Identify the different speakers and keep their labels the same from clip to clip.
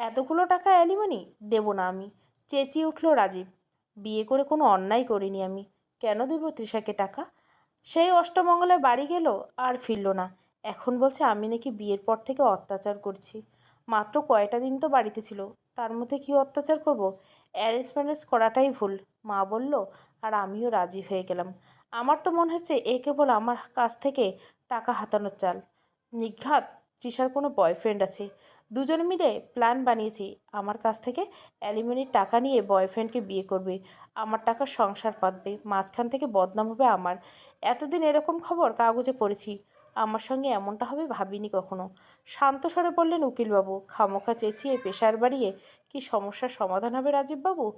Speaker 1: এতগুলো টাকা অ্যালিমনি? দেব না আমি। চেঁচিয়ে উঠল রাজীব। বিয়ে করে কোনো অন্যায় করিনি আমি। কেন দেব তৃষাকে টাকা? সেই অষ্টমঙ্গলায় বাড়ি গেল, আর ফিরল না। এখন বলছে আমি নাকি বিয়ের পর থেকে অত্যাচার করছি। মাত্র কয়টা দিন তো বাড়িতে ছিল। তার মধ্যে কি অত্যাচার করব? অ্যারেঞ্জ ম্যারেজ করাটাই ভুল। মা বলল, আর আমিও রাজি হয়ে গেলাম। আমার তো মনে হচ্ছে এ কেবল আমার কাছ থেকে টাকা হাতানোর চাল। নিঘাত, তৃষার কোনো বয়ফ্রেন্ড আছে। দুজন মিলে প্ল্যান বানিয়েছি। আমার কাছ থেকে অ্যালিমনির টাকা নিয়ে বয়ফ্রেন্ডকে বিয়ে করবে। আমার টাকা সংসার পাতবে, মাঝখান থেকে বদনাম হবে আমার। এতদিন এরকম খবর কাগজে পড়েছি। আমার সঙ্গে এমনটা হবে ভাবিনি কখনো। শান্ত স্বরে বললেন, উকিলবাবু, খামোখা চেঁচিয়ে প্রেশার বাড়িয়ে কি সমস্যার সমাধান হবে রাজীববাবু?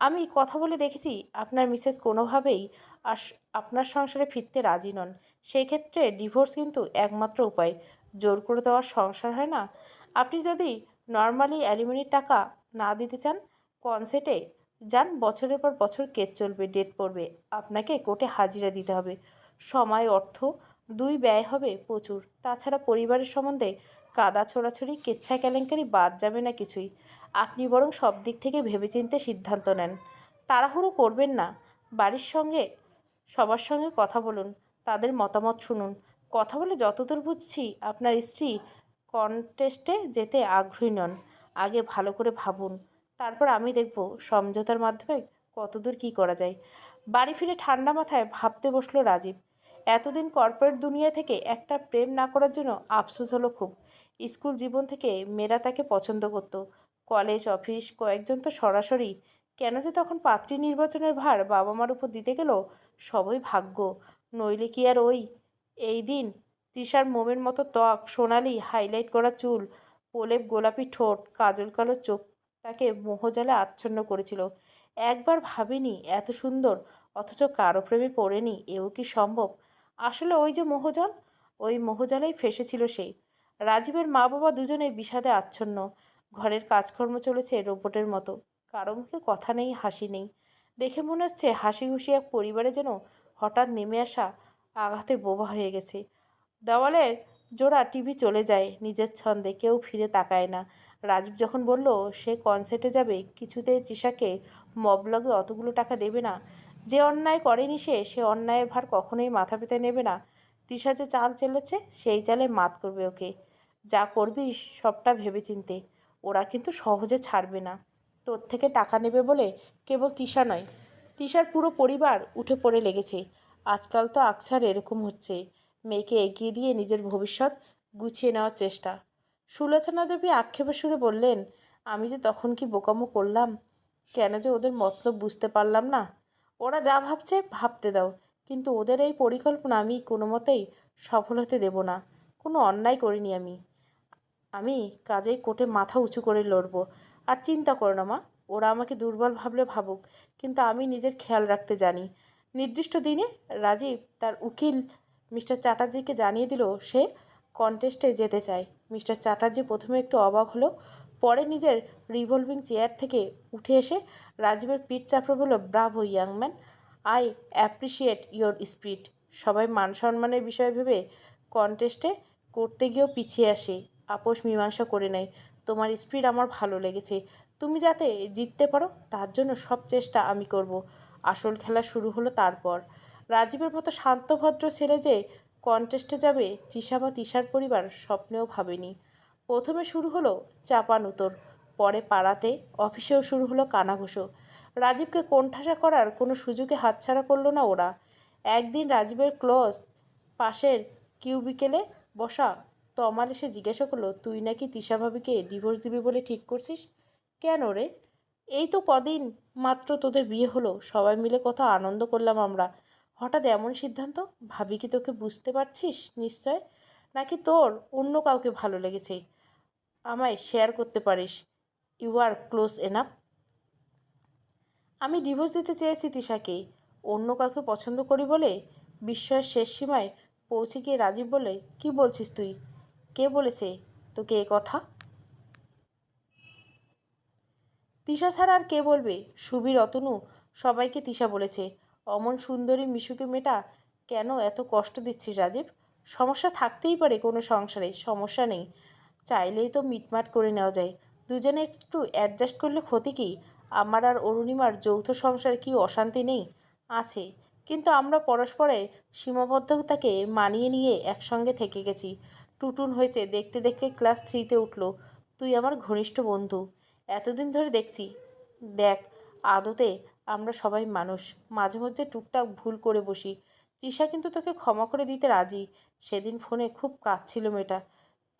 Speaker 1: আমি কথা বলে দেখেছি, আপনার মিসেস কোনোভাবেই আস, আপনার সংসারে ফিরতে রাজি নন। সেই ক্ষেত্রে ডিভোর্স কিন্তু একমাত্র উপায়। জোর করে দেওয়ার সংসার হয় না। আপনি যদি নর্মালি অ্যালিমনির টাকা না দিতে চান, কনসেটে যান, বছরের পর বছর কেস চলবে, ডেট পড়বে, আপনাকে কোর্টে হাজিরা দিতে হবে। সময়, অর্থ দুই ব্যয় হবে প্রচুর। তাছাড়া পরিবারের সম্বন্ধে কাদা ছোড়াছড়ি, কেচ্ছা কেলেঙ্কারি বাদ যাবে না কিছুই। আপনি বরং সব দিক থেকে ভেবেচিন্তে সিদ্ধান্ত নেন। তাড়াহুড়ো করবেন না। বাড়ির সঙ্গে, সবার সঙ্গে কথা বলুন, তাদের মতামত শুনুন। কথা বলে যতদূর বুঝছি, আপনার স্ত্রী কন্টেস্টে যেতে আগ্রহী নন। আগে ভালো করে ভাবুন। তারপর আমি দেখব সমঝোতার মাধ্যমে কতদূর কী করা যায়। বাড়ি ফিরে ঠান্ডা মাথায় ভাবতে বসল রাজীব। এতদিন কর্পোরেট দুনিয়া থেকে একটা প্রেম না করার জন্য আফসোস হলো খুব। স্কুল জীবন থেকে মেয়েরা তাকে পছন্দ করত। কলেজ, অফিস, কয়েকজন তো সরাসরি। কেন যে তখন পাত্রী নির্বাচনের ভার বাবা মার উপর দিতে গেল সবই ভাগ্য। নইলে কি আর ওই, এই দিন তৃষার মোমের মতো ত্বক, সোনালি হাইলাইট করা চুল, প্রলেপ গোলাপি ঠোঁট, কাজল কালো চোখ তাকে মোহজালে আচ্ছন্ন করেছিল। একবার ভাবিনি এত সুন্দর, অথচ কারও প্রেমে পড়েনি, এও কি সম্ভব? আসলে ওই যে মোহজল? ওই মোহজলেই ফেসেছিল সে। রাজীবের মা বাবা দুজনেই বিষাদে আচ্ছন্ন। ঘরের কাজকর্ম চলেছে রোবটের মতো। কারও মুখে কথা নেই, হাসি নেই। দেখে মনে হচ্ছে হাসি খুশি এক পরিবারে যেন হঠাৎ নেমে আসা আঘাতে বোবা হয়ে গেছে। দেওয়ালের জোড়া টিভি চলে যায়, নিজের ছন্দে কেউ ফিরে তাকায় না। রাজীব যখন বলল, সে কনসার্টে যাবে, কিছুতেই তৃষাকে মবলগে অতগুলো টাকা দেবে না। যে অন্যায় করেনি সে সে অন্যায়ের ভার কখনোই মাথা পেতে নেবে না। তৃষা যে চাল চেলেছে, সেই চালে মাত করবে ওকে। যা করবি, সবটা ভেবেচিন্তে। ওরা কিন্তু সহজে ছাড়বে না। তোর থেকে টাকা নেবে বলে কেবল তৃষা নয়। তৃষার পুরো পরিবার উঠে পড়ে লেগেছে। আজকাল তো আকসার এরকম হচ্ছে। মেয়েকে এগিয়ে দিয়ে নিজের ভবিষ্যৎ গুছিয়ে নেওয়ার চেষ্টা। সুলোচনা দেবী আক্ষেপের সুরে বললেন, আমি যে তখন কি বোকামো করলাম? কেন যে ওদের মতলব বুঝতে পারলাম না? ওরা যা ভাবছে ভাবতে দাও, কিন্তু ওদের এই পরিকল্পনা আমি কোনো মতেই সফল হতে দেব না। কোনো অন্যায় করিনি আমি। আমি কাজেই কোর্টে মাথা উঁচু করে লড়ব। আর চিন্তা করো না মা, ওরা আমাকে দুর্বল ভাবলে ভাবুক, কিন্তু আমি নিজের খেয়াল রাখতে জানি। নির্দিষ্ট দিনে রাজীব তার উকিল মিস্টার চ্যাটার্জিকে জানিয়ে দিল সে কন্টেস্টে যেতে চায়। মিস্টার চ্যাটার্জি প্রথমে একটু অবাক হলো, পরে নিজের রিভলভিং চেয়ার থেকে উঠে এসে রাজীবের পিঠ চাপড়ে বলল, bravo, young man, I appreciate your speed সবাই মান সম্মানের বিষয় ভেবে কন্টেস্টে করতে গিয়েও পিছিয়ে আসে। আপোষ মীমাংসা করে নেয়, তোমার স্পিড আমার ভালো লেগেছে, তুমি যাতে জিততে পারো, তার জন্য সব চেষ্টা আমি করব। আসল খেলা শুরু হলো তারপর। রাজীবের মতো শান্তভদ্র ছেলে যে কন্টেস্টে যাবে, তৃষা বা তৃষার পরিবার স্বপ্নেও ভাবেনি। প্রথমে শুরু হলো চাপান উতর পরে পাড়াতে, অফিসেও শুরু হলো কানাঘুষো। রাজীবকে কোণঠাসা করার কোনো সুযোগে হাতছাড়া করল না ওরা। একদিন রাজীবের ক্লোজ পাশের কিউবিকেলে বসা তমাল এসে জিজ্ঞাসা করল, তুই নাকি তৃষা ভাবিকে ডিভোর্স দিবি বলে ঠিক করছিস? কেন রে? এই তো কদিন মাত্র তোদের বিয়ে হলো, সবাই মিলে কত আনন্দ করলাম আমরা। হঠাৎ এমন সিদ্ধান্ত? ভাবি কি তোকে বুঝতে পারছিস? নিশ্চয়? নাকি তোর অন্য কাউকে ভালো লেগেছে? আমায় শেয়ার করতে পারিস। ইউ আর ক্লোজ এনাফ আমি ডিভোর্স দিতে চেয়েছি তিশাকে। অন্য কাউকে পছন্দ করি বলে বিস্ময়ের শেষ সীমায় পৌঁছে গিয়ে রাজীব বলে, কি বলছিস তুই? কে বলেছে তোকে এ কথা? তিশা ছাড়া আর কে বলবে? সুবীর, অতনু সবাইকে তিশা বলেছে। অমন সুন্দরী মিশুকে মেটা কেন এত কষ্ট দিচ্ছিস রাজীব? সমস্যা থাকতেই পারে কোনো সংসারে, সমস্যা নেই। চাইলেই তো মিটমাট করে নেওয়া যায়। দুজনে একটু অ্যাডজাস্ট করলে ক্ষতি কী? আমার আর অরুণিমার যৌথ সংসারে কি অশান্তি নেই? আছে। কিন্তু আমরা পরস্পরের সীমাবদ্ধতাকে মানিয়ে নিয়ে একসঙ্গে থেকে গেছি। টুটুন হয়েছে, দেখতে দেখতে ক্লাস থ্রিতে উঠল। তুই আমার ঘনিষ্ঠ বন্ধু। এতদিন ধরে দেখছি। দেখ, আদতে আমরা সবাই মানুষ। মাঝে মধ্যে টুকটাক ভুল করে বসি। তৃষা কিন্তু তোকে ক্ষমা করে দিতে রাজি। সেদিন ফোনে খুব কাঁদছিল মেয়েটা।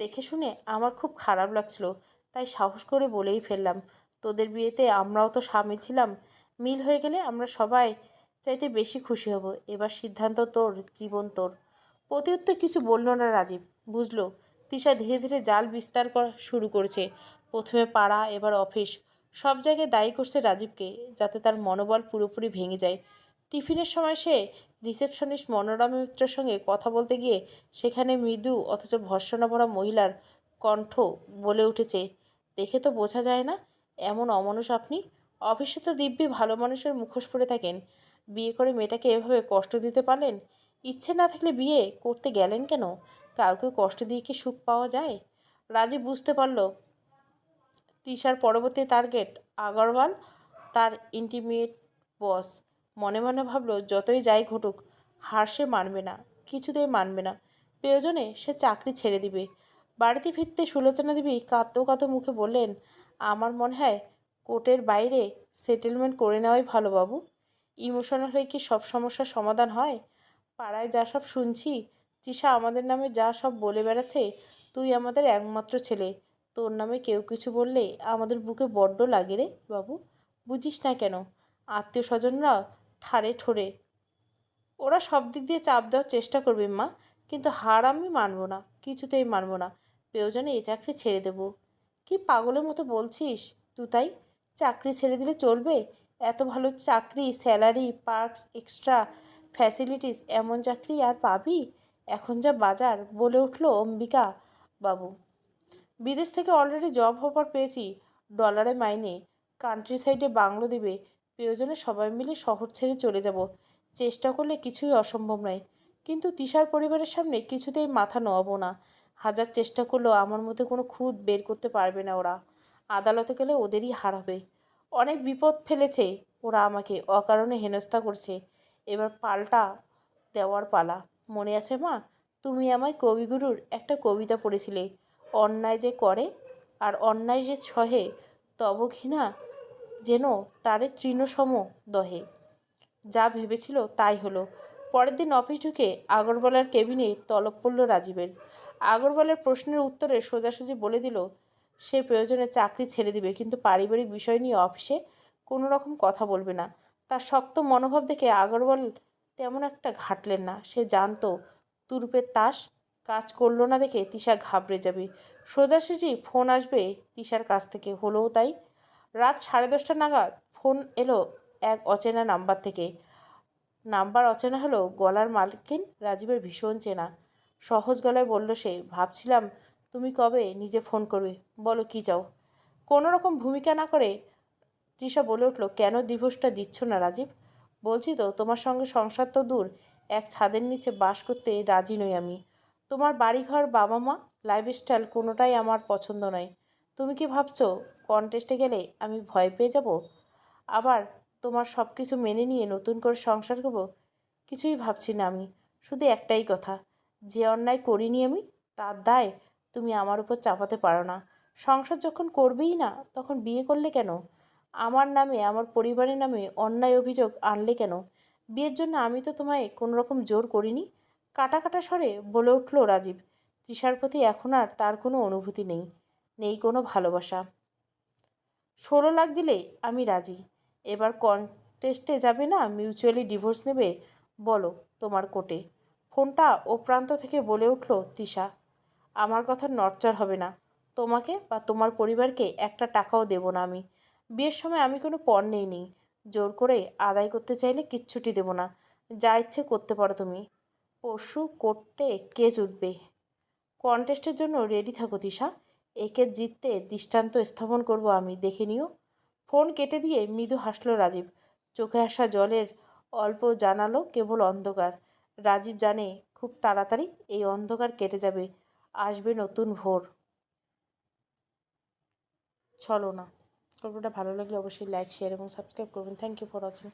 Speaker 1: দেখে শুনে আমার খুব খারাপ লাগছিল, তাই সাহস করে বলেই ফেললাম, তোদের বিয়েতে আমরাও তো সামিল ছিলাম। মিল হয়ে গেলে আমরা সবাই চাইতে বেশি খুশি হব। এবার সিদ্ধান্ত তোর, জীবন তোর। প্রতিউত্তর কিছু বলল না রাজীব। বুঝলো তিশা ধীরে ধীরে জাল বিস্তার করা শুরু করেছে। প্রথমে পাড়া, এবার অফিস। সব জায়গায় দায়ী করছে রাজীবকে, যাতে তার মনোবল পুরোপুরি ভেঙে যায়। টিফিনের সময় সে রিসেপশনিস্ট মনোরমা মিত্রের সঙ্গে কথা বলতে গিয়ে সেখানে মৃদু অথচ ভর্ষণা ভরা মহিলার কণ্ঠ বলে উঠেছে, দেখে তো বোঝা যায় না, এমন অমানুষ আপনি। অফিসে তো দিব্যি ভালো মানুষের মুখোশ পরে থাকেন। বিয়ে করে মেয়েটাকে এভাবে কষ্ট দিতে পারলেন? ইচ্ছে না থাকলে বিয়ে করতে গেলেন কেন? কাউকে কষ্ট দিয়ে কি সুখ পাওয়া যায়? রাজীব বুঝতে পারল তিশার পরবর্তী টার্গেট, আগরওয়াল তার ইন্টিমিয়েট বস মনে মনে ভাবলো, যতই যাই ঘটুক, হার সে মানবে না, কিছুতেই মানবে না। প্রয়োজনে সে চাকরি ছেড়ে দিবে। বাড়িতে ফিরতে সুলোচনা দেবী কাঁদতে কাঁদো মুখে বললেন, আমার মনে হয় কোর্টের বাইরে সেটেলমেন্ট করে নেওয়াই ভালো বাবু। ইমোশনাল হয়ে কি সব সমস্যার সমাধান হয়? পাড়ায় যা সব শুনছি তৃষা আমাদের নামে যা সব বলে বেড়াচ্ছে, তুই আমাদের একমাত্র ছেলে। তোর নামে কেউ কিছু বললে আমাদের বুকে বড্ড লাগে রে বাবু। বুঝিস না কেন? আত্মীয় স্বজনরা ঠারে ঠোরে ওরা সব দিক দিয়ে চাপ দেওয়ার চেষ্টা করবে মা, কিন্তু হার আমি মানবো না, কিছুতেই মানবো না। প্রয়োজনে এই চাকরি ছেড়ে দেব। কি পাগলের মতো বলছিস তুই তাই? চাকরি ছেড়ে দিলে চলবে? এত ভালো চাকরি, স্যালারি, পার্কস, এক্সট্রা ফ্যাসিলিটিস, এমন চাকরি আর পাবি? এখন যা বাজার, বলে উঠল অম্বিকা বাবু। বিদেশ থেকে অলরেডি জব অফার পেয়েছি ডলারে মাইনে। কান্ট্রি সাইডে বাংলো দেবে। প্রয়োজনে সবাই মিলে শহর ছেড়ে চলে যাব। চেষ্টা করলে কিছুই অসম্ভব নয়। কিন্তু তিশার পরিবারের সামনে কিছুতেই মাথা নোয়াবো না। হাজার চেষ্টা করলেও আমার মধ্যে কোনো খুঁত বের করতে পারবে না ওরা। আদালতে গেলে ওদেরই হার হবে অনেক বিপদ ফেলেছে ওরা আমাকে, অকারণে হেনস্থা করছে। এবার পাল্টা দেওয়ার পালা। মনে আছে মা? তুমি আমায় কবিগুরুর একটা কবিতা পড়েছিলে। অন্যায় যে করে আর অন্যায় যে সহে তব ঘৃণা যেন তারে তৃণসম দহে। যা ভেবেছিল তাই হলো। পরের দিন অফিস ঢুকে আগরওয়ালার কেবিনে তলব পড়ল রাজীবের। আগরওয়ালার প্রশ্নের উত্তরে সোজাসুজি বলে দিল, সে প্রয়োজনে চাকরি ছেড়ে দিবে, কিন্তু পারিবারিক বিষয় নিয়ে অফিসে কোনো রকম কথা বলবে না। তার শক্ত মনোভাব দেখে আগরওয়াল তেমন একটা ঘাটলেন না। সে জানতো তুরুপের তাস কাজ করল না দেখে তিশা ঘাবড়ে যাবে। সোজাসুজি ফোন আসবে তিশার কাছ থেকে, হলেও তাই। রাত সাড়ে দশটা নাগাদ ফোন এলো এক অচেনা নাম্বার থেকে। নাম্বার অচেনা হলো গলার মালকিন রাজীবের ভীষণ চেনা। সহজ গলায় বলল সে, ভাবছিলাম তুমি কবে নিজে ফোন করবে? বলো কি চাও? কোনো রকম ভূমিকা না করে তৃষা বলে উঠল, কেন ডিভোর্সটা দিচ্ছ না রাজীব? বলছি তো, তোমার সঙ্গে সংসার তো দূর, এক ছাদের নিচে বাস করতে রাজি নই আমি। তোমার বাড়িঘর বাবা মা লাইফস্টাইল কোনোটাই আমার পছন্দ নয়। তুমি কি ভাবছ কন্টেস্টে গেলে আমি ভয় পেয়ে যাব? আবার তোমার সব কিছু মেনে নিয়ে নতুন করে সংসার করব? কিছুই ভাবছি না আমি, শুধু একটাই কথা, যে অন্যায় করিনি আমি, তার দায় তুমি আমার উপর চাপাতে পারো না। সংসার যখন করবেই না, তখন বিয়ে করলে কেন? আমার নামে, আমার পরিবারের নামে অন্যায় অভিযোগ আনলে কেন? বিয়ের জন্য আমি তো তোমায় কোনো রকম জোর করিনি কাটা কাটা স্বরে বলে উঠল রাজীব, তৃষার প্রতি এখন আর তার কোনো অনুভূতি নেই নেই কোনো ভালোবাসা। ষোলো লাখ দিলে আমি রাজি, এবার কন্টেস্টে যাবে না মিউচুয়ালি ডিভোর্স নেবে, বলো তোমার কোর্টে। ফোনটা ও প্রান্ত থেকে বলে উঠল, তৃষা, আমার কথা নড়চড় হবে না। তোমাকে বা তোমার পরিবারকে একটা টাকাও দেব না আমি। বিয়ের সময় আমি কোনো পণ নেই জোর করে আদায় করতে চাইলে কিচ্ছুটি দেব না। যা ইচ্ছে করতে পারো তুমি। পরশু কোর্টে কেস উঠবে কন্টেস্টের জন্য রেডি থাকো তিশা একে জিততে দৃষ্টান্ত স্থাপন করব আমি, দেখে নিও। ফোন কেটে দিয়ে মৃদু হাসলো রাজীব। চোখে আসা জলের অল্প জানালো কেবল অন্ধকার। রাজীব জানে খুব তাড়াতাড়ি এই অন্ধকার কেটে যাবে। আসবে নতুন ভোর। ছলনা গল্পটা ভালো লাগলে অবশ্যই লাইক শেয়ার এবং সাবস্ক্রাইব করবেন। Thank you for watching